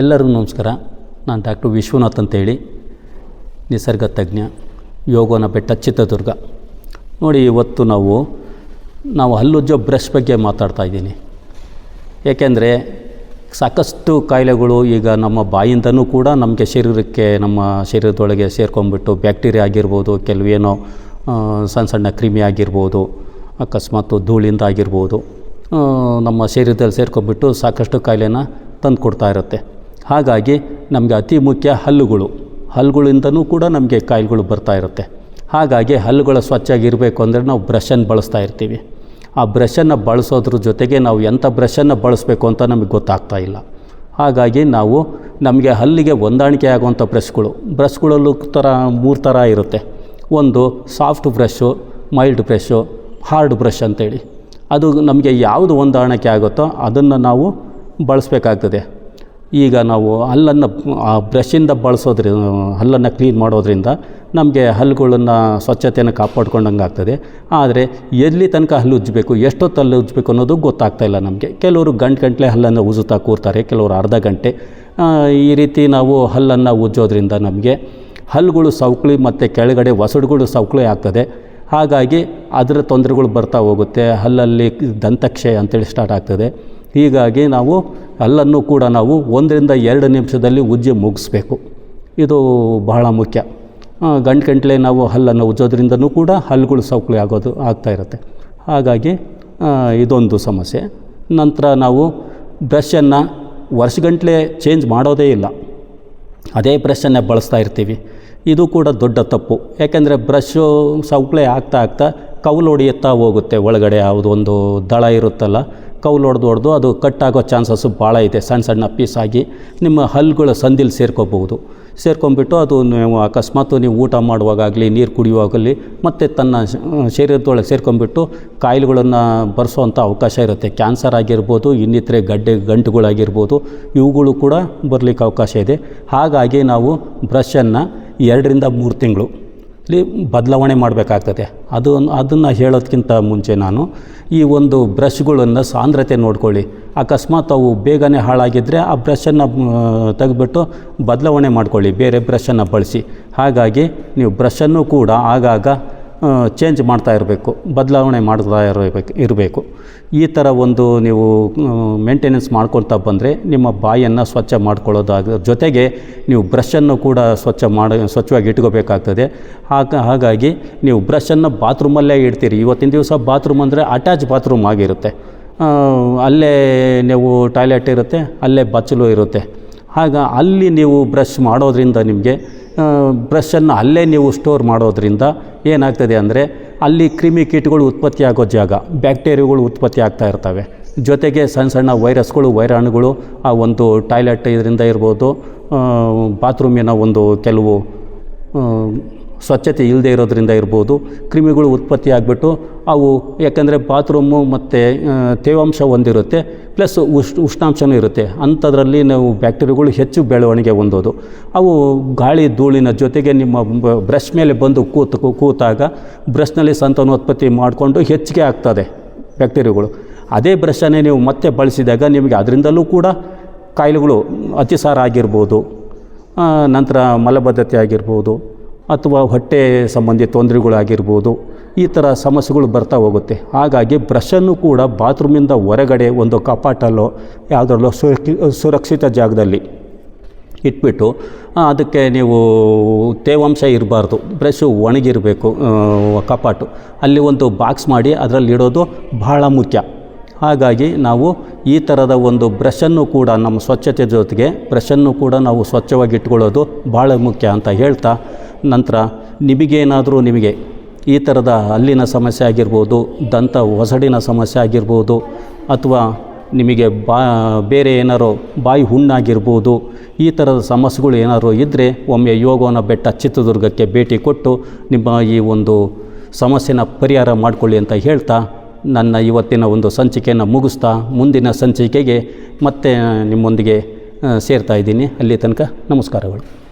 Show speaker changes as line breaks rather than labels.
ಎಲ್ಲರಿಗೂ ನಮಸ್ಕಾರ. ನಾನು ಡಾಕ್ಟರ್ ವಿಶ್ವನಾಥ್ ಅಂತೇಳಿ, ನಿಸರ್ಗ ತಜ್ಞ ಯೋಗನ ಬೆಟ್ಟ ಚಿತ್ರದುರ್ಗ. ನೋಡಿ, ಇವತ್ತು ನಾವು ನಾವು ಹಲ್ಲುಜ್ಜೋ ಬ್ರಷ್ ಬಗ್ಗೆ ಮಾತಾಡ್ತಾ ಇದ್ದೀನಿ. ಏಕೆಂದರೆ, ಸಾಕಷ್ಟು ಕಾಯಿಲೆಗಳು ಈಗ ನಮ್ಮ ಬಾಯಿಂದನೂ ಕೂಡ ನಮಗೆ ಶರೀರಕ್ಕೆ, ನಮ್ಮ ಶರೀರದೊಳಗೆ ಸೇರ್ಕೊಂಡ್ಬಿಟ್ಟು ಬ್ಯಾಕ್ಟೀರಿಯಾ ಆಗಿರ್ಬೋದು, ಕೆಲವೇನೋ ಸಣ್ಣ ಸಣ್ಣ ಕ್ರಿಮಿ ಆಗಿರ್ಬೋದು, ಅಕಸ್ಮಾತ್ ಧೂಳಿಂದ ಆಗಿರ್ಬೋದು ನಮ್ಮ ಶರೀರದಲ್ಲಿ ಸೇರ್ಕೊಂಡ್ಬಿಟ್ಟು ಸಾಕಷ್ಟು ಕಾಯಿಲೆನ ತಂದು ಕೊಡ್ತಾ ಇರುತ್ತೆ. ಹಾಗಾಗಿ ನಮಗೆ ಅತಿ ಮುಖ್ಯ ಹಲ್ಲುಗಳು. ಹಲ್ಲುಗಳಿಂದನೂ ಕೂಡ ನಮಗೆ ಕಾಯಿಲೆಗಳು ಬರ್ತಾ ಇರುತ್ತೆ. ಹಾಗಾಗಿ ಹಲ್ಲುಗಳು ಸ್ವಚ್ಛಾಗಿರಬೇಕು ಅಂದರೆ ನಾವು ಬ್ರಷನ್ನು ಬಳಸ್ತಾ ಇರ್ತೀವಿ. ಆ ಬ್ರಷನ್ನು ಬಳಸೋದ್ರ ಜೊತೆಗೆ ನಾವು ಎಂಥ ಬ್ರಷನ್ನು ಬಳಸಬೇಕು ಅಂತ ನಮಗೆ ಗೊತ್ತಾಗ್ತಾ ಇಲ್ಲ. ಹಾಗಾಗಿ ನಾವು ನಮಗೆ ಹಲ್ಲಿಗೆ ಹೊಂದಾಣಿಕೆ ಆಗುವಂಥ ಬ್ರಷ್ಗಳು ಬ್ರಷ್ಗಳಲ್ಲೂ ಥರ, ಮೂರು ಥರ ಇರುತ್ತೆ. ಒಂದು soft brush mild brush hard brush ಅಂತೇಳಿ. ಅದು ನಮಗೆ ಯಾವುದು ಹೊಂದಾಣಿಕೆ ಆಗುತ್ತೋ ಅದನ್ನು ನಾವು ಬಳಸಬೇಕಾಗ್ತದೆ. ಈಗ ನಾವು ಹಲ್ಲನ್ನು, ಆ ಬ್ರಷಿಂದ ಬಳಸೋದ್ರಿ, ಹಲ್ಲನ್ನು ಕ್ಲೀನ್ ಮಾಡೋದ್ರಿಂದ ನಮಗೆ ಹಲ್ಲುಗಳನ್ನು ಸ್ವಚ್ಛತೆಯನ್ನು ಕಾಪಾಡ್ಕೊಂಡಂಗೆ ಆಗ್ತದೆ. ಆದರೆ ಎಲ್ಲಿ ತನಕ ಹಲ್ಲು ಉಜ್ಜಬೇಕು, ಎಷ್ಟೊತ್ತು ಹಲ್ಲು ಉಜ್ಜಬೇಕು ಅನ್ನೋದು ಗೊತ್ತಾಗ್ತಾ ಇಲ್ಲ ನಮಗೆ. ಕೆಲವರು ಗಂಟೆ ಗಂಟಲೆ ಹಲ್ಲನ್ನು ಉಜ್ಜುತ್ತಾ ಕೂರ್ತಾರೆ, ಕೆಲವರು ಅರ್ಧ ಗಂಟೆ. ಈ ರೀತಿ ನಾವು ಹಲ್ಲನ್ನು ಉಜ್ಜೋದ್ರಿಂದ ನಮಗೆ ಹಲ್ಲುಗಳು ಸವಕಳಿ ಮತ್ತು ಕೆಳಗಡೆ ಒಸಡುಗಳು ಸವಕಳಿ ಆಗ್ತದೆ. ಹಾಗಾಗಿ ಅದರ ತೊಂದರೆಗಳು ಬರ್ತಾ ಹೋಗುತ್ತೆ, ಹಲ್ಲಲ್ಲಿ ದಂತಕ್ಷಯ ಅಂತೇಳಿ ಸ್ಟಾರ್ಟ್ ಆಗ್ತದೆ. ಹೀಗಾಗಿ ನಾವು ಹಲ್ಲನ್ನು ಕೂಡ ನಾವು ಒಂದರಿಂದ ಎರಡು ನಿಮಿಷದಲ್ಲಿ ಉಜ್ಜಿ ಮುಗಿಸ್ಬೇಕು. ಇದು ಬಹಳ ಮುಖ್ಯ. ಗಂಟು ಗಂಟಲೆ ನಾವು ಹಲ್ಲನ್ನು ಉಜ್ಜೋದ್ರಿಂದನೂ ಕೂಡ ಹಲ್ಲುಗಳು ಸೌಕಳಿ ಆಗೋದು ಆಗ್ತಾ ಇರುತ್ತೆ. ಹಾಗಾಗಿ ಇದೊಂದು ಸಮಸ್ಯೆ. ನಂತರ ನಾವು ಬ್ರಷನ್ನು ವರ್ಷಗಂಟ್ಲೆ ಚೇಂಜ್ ಮಾಡೋದೇ ಇಲ್ಲ. ಅದೇ ಬ್ರಷನ್ನೇ ಬಳಸ್ತಾ ಇರ್ತೀವಿ. ಇದು ಕೂಡ ದೊಡ್ಡ ತಪ್ಪು. ಯಾಕೆಂದರೆ ಬ್ರಷು ಸೌಕಳೆ ಆಗ್ತಾ ಆಗ್ತಾ ಕೌಲು ಹೊಡೆಯುತ್ತಾ ಹೋಗುತ್ತೆ. ಒಳಗಡೆ ಯಾವುದು ಒಂದು ದಳ ಇರುತ್ತಲ್ಲ, ಕೌಲು ಹೊಡೆದು ಹೊಡೆದು ಅದು ಕಟ್ಟಾಗೋ ಚಾನ್ಸಸ್ಸು ಭಾಳ ಇದೆ ಸಣ್ಣ ಸಣ್ಣ ಪೀಸ್ ಆಗಿ ನಿಮ್ಮ ಹಲ್ಲುಗಳ ಸಂದಿಲ್ ಸೇರ್ಕೋಬಹುದು. ಸೇರ್ಕೊಂಬಿಟ್ಟು ಅದು ನೀವು ಅಕಸ್ಮಾತ್ ನೀವು ಊಟ ಮಾಡುವಾಗಲಿ ನೀರು ಕುಡಿಯುವಾಗಲಿ, ಮತ್ತು ತನ್ನ ಶರೀರದೊಳಗೆ ಸೇರ್ಕೊಂಬಿಟ್ಟು ಕಾಯಿಲೆಗಳನ್ನು ಬರೆಸೋವಂಥ ಅವಕಾಶ ಇರುತ್ತೆ. ಕ್ಯಾನ್ಸರ್ ಆಗಿರ್ಬೋದು, ಇನ್ನಿತರೆ ಗಡ್ಡೆ, ಗಂಟುಗಳಾಗಿರ್ಬೋದು, ಇವುಗಳು ಕೂಡ ಬರಲಿಕ್ಕೆ ಅವಕಾಶ ಇದೆ. ಹಾಗಾಗಿ ನಾವು ಬ್ರಷನ್ನು ಎರಡರಿಂದ ಮೂರು ತಿಂಗಳು ಇಲ್ಲಿ ಬದಲಾವಣೆ ಮಾಡಬೇಕಾಗ್ತದೆ. ಅದು ಅದನ್ನು ಹೇಳೋದಕ್ಕಿಂತ ಮುಂಚೆ ನಾನು ಈ ಒಂದು ಬ್ರಷ್ಗಳನ್ನು ಸಾಂದ್ರತೆ ನೋಡ್ಕೊಳ್ಳಿ. ಅಕಸ್ಮಾತ್ ಅವು ಬೇಗನೆ ಹಾಳಾಗಿದ್ದರೆ ಆ ಬ್ರಷನ್ನು ತೆಗೆದ್ಬಿಟ್ಟು ಬದಲಾವಣೆ ಮಾಡ್ಕೊಳ್ಳಿ, ಬೇರೆ ಬ್ರಷನ್ನು ಬಳಸಿ. ಹಾಗಾಗಿ ನೀವು ಬ್ರಷನ್ನು ಕೂಡ ಆಗಾಗ ಚೇಂಜ್ ಮಾಡ್ತಾ ಇರಬೇಕು, ಬದಲಾವಣೆ ಮಾಡ್ತಾ ಇರಬೇಕು ಇರಬೇಕು. ಈ ಥರ ಒಂದು ನೀವು ಮೇಂಟೆನೆನ್ಸ್ ಮಾಡ್ಕೊಳ್ತಾ ಬಂದರೆ ನಿಮ್ಮ ಬಾಯನ್ನು ಸ್ವಚ್ಛ ಮಾಡ್ಕೊಳ್ಳೋದಾಗ, ಜೊತೆಗೆ ನೀವು ಬ್ರಷನ್ನು ಕೂಡ ಸ್ವಚ್ಛ ಮಾಡಿ, ಸ್ವಚ್ಛವಾಗಿ ಇಟ್ಕೋಬೇಕಾಗ್ತದೆ. ಹಾಗ, ಹಾಗಾಗಿ ನೀವು ಬ್ರಷನ್ನು ಬಾತ್ರೂಮಲ್ಲೇ ಇಡ್ತೀರಿ. ಇವತ್ತಿನ ದಿವಸ ಬಾತ್ರೂಮ್ ಅಂದರೆ ಅಟ್ಯಾಚ್ ಬಾತ್ರೂಮ್ ಆಗಿರುತ್ತೆ. ಅಲ್ಲೇ ನೀವು ಟಾಯ್ಲೆಟ್ ಇರುತ್ತೆ, ಅಲ್ಲೇ ಬಚ್ಚಲು ಇರುತ್ತೆ. ಆಗ ಅಲ್ಲಿ ನೀವು ಬ್ರಷ್ ಮಾಡೋದ್ರಿಂದ ನಿಮಗೆ ಬ್ರಷನ್ನು ಅಲ್ಲೇ ನೀವು ಸ್ಟೋರ್ ಮಾಡೋದ್ರಿಂದ ಏನಾಗ್ತದೆ ಅಂದರೆ ಅಲ್ಲಿ ಕ್ರಿಮಿಕೀಟಗಳು ಉತ್ಪತ್ತಿ ಉತ್ಪತ್ತಿಯಾಗೋ ಜಾಗ, ಬ್ಯಾಕ್ಟೀರಿಯಾಗಳು ಉತ್ಪತ್ತಿ ಆಗ್ತಾ ಇರ್ತವೆ. ಜೊತೆಗೆ ಸಣ್ಣ ಸಣ್ಣ ವೈರಸ್ಗಳು, ವೈರಾಣುಗಳು ಆ ಒಂದು ಟಾಯ್ಲೆಟ್ ಇದರಿಂದ ಇರ್ಬೋದು ಬಾತ್ರೂಮಿನ ಒಂದು ಕೆಲವು ಸ್ವಚ್ಛತೆ ಇಲ್ಲದೆ ಇರೋದ್ರಿಂದ ಇರ್ಬೋದು, ಕ್ರಿಮಿಗಳು ಉತ್ಪತ್ತಿ ಆಗಿಬಿಟ್ಟು ಅವು ಯಾಕಂದರೆ ಬಾತ್ರೂಮು ಮತ್ತು ತೇವಾಂಶ ಹೊಂದಿರುತ್ತೆ ಪ್ಲಸ್ ಉಷ್ ಉಷ್ಣಾಂಶನೂ ಇರುತ್ತೆ. ಅಂಥದ್ರಲ್ಲಿ ನಾವು ಬ್ಯಾಕ್ಟೀರಿಯಾಗಳು ಹೆಚ್ಚು ಬೆಳವಣಿಗೆ ಹೊಂದೋದು. ಅವು ಗಾಳಿ ಧೂಳಿನ ಜೊತೆಗೆ ನಿಮ್ಮ ಬ್ರಷ್ ಮೇಲೆ ಬಂದು ಕೂತು, ಕೂತಾಗ ಬ್ರಷ್ನಲ್ಲಿ ಸಂತಾನೋತ್ಪತ್ತಿ ಮಾಡಿಕೊಂಡು ಹೆಚ್ಚಿಗೆ ಆಗ್ತದೆ ಬ್ಯಾಕ್ಟೀರಿಯಾಗಳು. ಅದೇ ಬ್ರಷನ್ನೇ ನೀವು ಮತ್ತೆ ಬಳಸಿದಾಗ ನಿಮಗೆ ಅದರಿಂದಲೂ ಕೂಡ ಕಾಯಿಲೆಗಳು ಅತಿಸಾರ ಆಗಿರ್ಬೋದು ನಂತರ ಮಲಬದ್ಧತೆ ಆಗಿರ್ಬೋದು ಅಥವಾ ಹೊಟ್ಟೆ ಸಂಬಂಧಿ ತೊಂದರೆಗಳಾಗಿರ್ಬೋದು, ಈ ಥರ ಸಮಸ್ಯೆಗಳು ಬರ್ತಾ ಹೋಗುತ್ತೆ. ಹಾಗಾಗಿ ಬ್ರಷನ್ನು ಕೂಡ ಬಾತ್ರೂಮಿಂದ ಹೊರಗಡೆ ಒಂದು ಕಪಾಟಲ್ಲೋ, ಯಾವುದರಲ್ಲೋ ಸುರಕ್ಷಿ, ಸುರಕ್ಷಿತ ಜಾಗದಲ್ಲಿ ಇಟ್ಬಿಟ್ಟು ಅದಕ್ಕೆ ನೀವು ತೇವಾಂಶ ಇರಬಾರ್ದು. ಬ್ರಷು ಒಣಗಿರಬೇಕು ಕಪಾಟು. ಅಲ್ಲಿ ಒಂದು ಬಾಕ್ಸ್ ಮಾಡಿ ಅದರಲ್ಲಿ ಇಡೋದು ಬಹಳ ಮುಖ್ಯ. ಹಾಗಾಗಿ ನಾವು ಈ ಥರದ ಒಂದು ಬ್ರಷನ್ನು ಕೂಡ ನಮ್ಮ ಸ್ವಚ್ಛತೆ ಜೊತೆಗೆ, ಬ್ರಷನ್ನು ಕೂಡ ನಾವು ಸ್ವಚ್ಛವಾಗಿ ಇಟ್ಕೊಳ್ಳೋದು ಭಾಳ ಮುಖ್ಯ ಅಂತ ಹೇಳ್ತಾ ನಂತರ ನಿಮಗೇನಾದರೂ ನಿಮಗೆ ಈ ಥರದ ಹಲ್ಲಿನ ಸಮಸ್ಯೆ ಆಗಿರ್ಬೋದು, ದಂತ ಒಸಡಿನ ಸಮಸ್ಯೆ ಆಗಿರ್ಬೋದು, ಅಥವಾ ನಿಮಗೆ ಬಾ, ಬೇರೆ ಏನಾರು ಬಾಯಿ ಹುಣ್ಣಾಗಿರ್ಬೋದು, ಈ ಥರದ ಸಮಸ್ಯೆಗಳು ಏನಾದರೂ ಇದ್ದರೆ ಒಮ್ಮೆ ಯೋಗವನ ಬೆಟ್ಟ ಚಿತ್ರದುರ್ಗಕ್ಕೆ ಭೇಟಿ ಕೊಟ್ಟು ನಿಮ್ಮ ಈ ಒಂದು ಸಮಸ್ಯೆನ ಪರಿಹಾರ ಮಾಡಿಕೊಳ್ಳಿ ಅಂತ ಹೇಳ್ತಾ ನನ್ನ ಇವತ್ತಿನ ಒಂದು ಸಂಚಿಕೆಯನ್ನು ಮುಗಿಸ್ತಾ ಮುಂದಿನ ಸಂಚಿಕೆಗೆ ಮತ್ತೆ ನಿಮ್ಮೊಂದಿಗೆ ಸೇರ್ತಾ ಇದ್ದೀನಿ. ಅಲ್ಲಿ ತನಕ ನಮಸ್ಕಾರಗಳು.